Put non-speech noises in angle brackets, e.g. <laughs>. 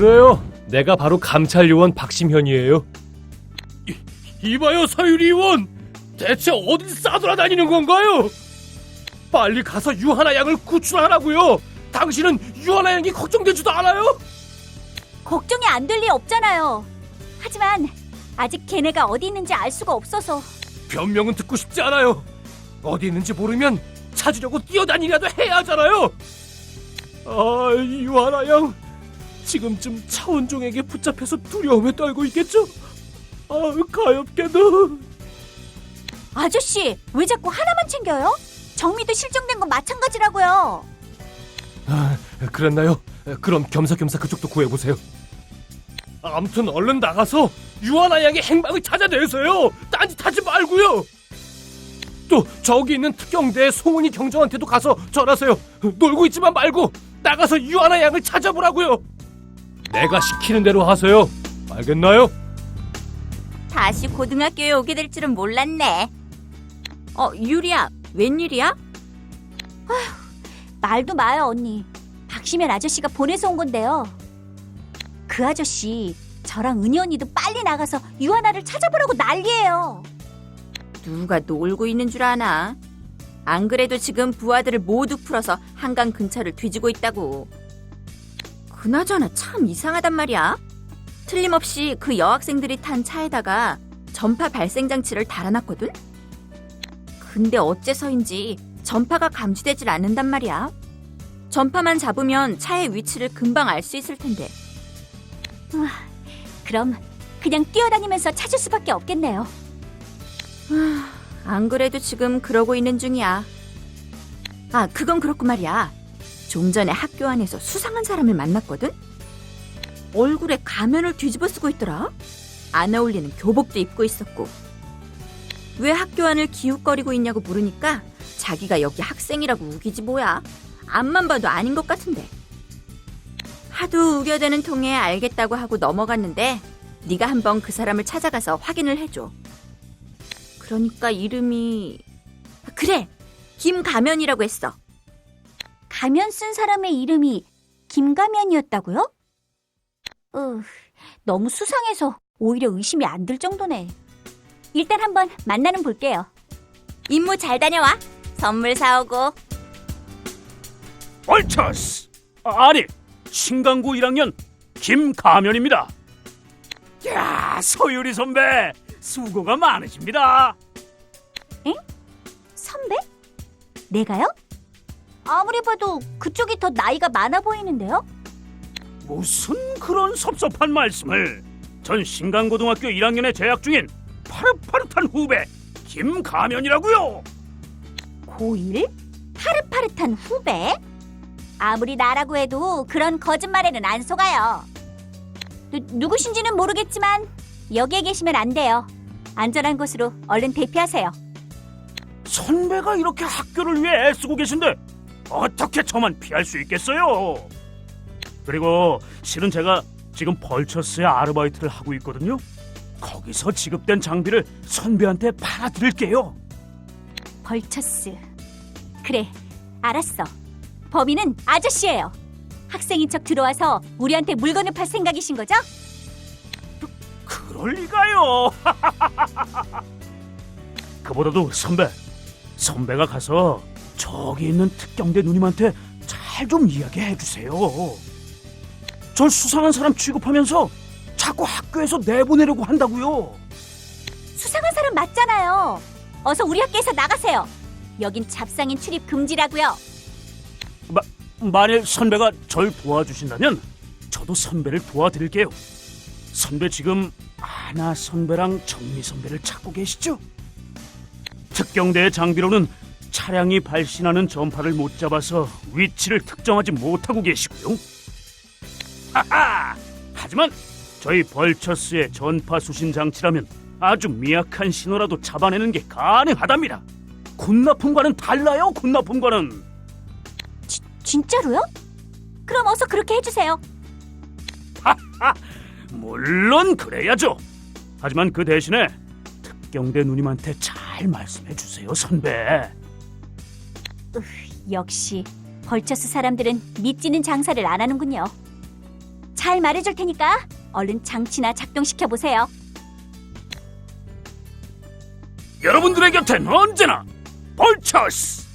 그래요. 내가 바로 감찰 요원 박심현이에요. 이봐요, 서유리 의원. 대체 어딜 싸돌아다니는 건가요? 빨리 가서 유하나 양을 구출하라고요. 당신은 유하나 양이 걱정되지도 않아요? 걱정이 안 될 리 없잖아요. 하지만 아직 걔네가 어디 있는지 알 수가 없어서 변명은 듣고 싶지 않아요. 어디 있는지 모르면 찾으려고 뛰어다니라도 해야 하잖아요. 아, 유하나 양. 지금쯤 차원종에게 붙잡혀서 두려움에 떨고 있겠죠? 아, 가엾게도. 아저씨 왜 자꾸 하나만 챙겨요? 정미도 실종된 건 마찬가지라고요. 아, 그랬나요? 그럼 겸사겸사 그쪽도 구해보세요. 아무튼 얼른 나가서 유하나 양의 행방을 찾아내세요. 딴짓 하지 말고요. 또 저기 있는 특경대 송은이 경정한테도 가서 전하세요. 놀고 있지만 말고 나가서 유하나 양을 찾아보라고요. 내가 시키는 대로 하세요. 알겠나요? 다시 고등학교에 오게 될 줄은 몰랐네. 어, 유리야, 웬일이야? 아휴, 말도 마요, 언니. 박시면 아저씨가 보내서 온 건데요. 그 아저씨, 저랑 은희 언니도 빨리 나가서 유하나를 찾아보라고 난리예요. 누가 놀고 있는 줄 아나? 안 그래도 지금 부하들을 모두 풀어서 한강 근처를 뒤지고 있다고. 그나저나 참 이상하단 말이야. 틀림없이 그 여학생들이 탄 차에다가 전파 발생 장치를 달아놨거든? 근데 어째서인지 전파가 감지되질 않는단 말이야. 전파만 잡으면 차의 위치를 금방 알 수 있을 텐데. 그럼 그냥 뛰어다니면서 찾을 수밖에 없겠네요. 안 그래도 지금 그러고 있는 중이야. 아, 그건 그렇고 말이야. 좀 전에 학교 안에서 수상한 사람을 만났거든? 얼굴에 가면을 뒤집어 쓰고 있더라? 안 어울리는 교복도 입고 있었고. 왜 학교 안을 기웃거리고 있냐고 물으니까 자기가 여기 학생이라고 우기지 뭐야. 앞만 봐도 아닌 것 같은데. 하도 우겨대는 통에 알겠다고 하고 넘어갔는데 네가 한번 그 사람을 찾아가서 확인을 해줘. 그러니까 이름이 아, 그래 김가면이라고 했어. 가면 쓴 사람의 이름이 김가면이었다고요? 으, 너무 수상해서 오히려 의심이 안 들 정도네. 일단 한번 만나는 볼게요. 임무 잘 다녀와. 선물 사오고. 얼차스 아니 신강고 1학년 김가면입니다 야 서유리 선배 수고가 많으십니다 선배? 내가요? 아무리 봐도 그쪽이 더 나이가 많아 보이는데요? 무슨 그런 섭섭한 말씀을 전 신강고등학교 1학년에 재학 중인 파릇파릇한 후배 김가면이라고요 고1? 파릇파릇한 후배? 아무리 나라고 해도 그런 거짓말에는 안 속아요. 누, 누구신지는 모르겠지만 여기에 계시면 안 돼요. 안전한 곳으로 얼른 대피하세요. 선배가 이렇게 학교를 위해 애쓰고 계신데 어떻게 저만 피할 수 있겠어요? 그리고 실은 제가 지금 벌처스에 아르바이트를 하고 있거든요. 거기서 지급된 장비를 선배한테 팔아드릴게요. 벌처스. 그래, 알았어. 범인은 아저씨예요. 학생인 척 들어와서 우리한테 물건을 팔 생각이신 거죠? 그럴 리가요. <laughs> 그보다도 선배, 선배가 가서 저기 있는 특경대 누님한테 잘 좀 이야기해 주세요. 절 수상한 사람 취급하면서 자꾸 학교에서 내보내려고 한다고요. 수상한 사람 맞잖아요. 어서 우리 학교에서 나가세요. 여긴 잡상인 출입 금지라고요. 만일 선배가 절 도와주신다면 저도 선배를 도와드릴게요. 선배 지금 아나 선배랑 정미 선배를 찾고 계시죠? 특경대의 장비로는 차량이 발신하는 전파를 못 잡아서 위치를 특정하지 못하고 계시고요. 하하! 하지만 저희 벌처스의 전파 수신 장치라면 아주 미약한 신호라도 잡아내는 게 가능하답니다. 군나품과는 달라요, 군나품과는. 진짜로요? 그럼 어서 그렇게 해주세요. 물론 그래야죠. 하지만 그 대신에 특경대 누님한테 잘 말씀해 주세요, 선배. 역시 벌처스 사람들은 믿지는 장사를 안 하는군요. 잘 말해줄 테니까 얼른 장치나 작동시켜 보세요. 여러분들의 곁엔 언제나 볼처스!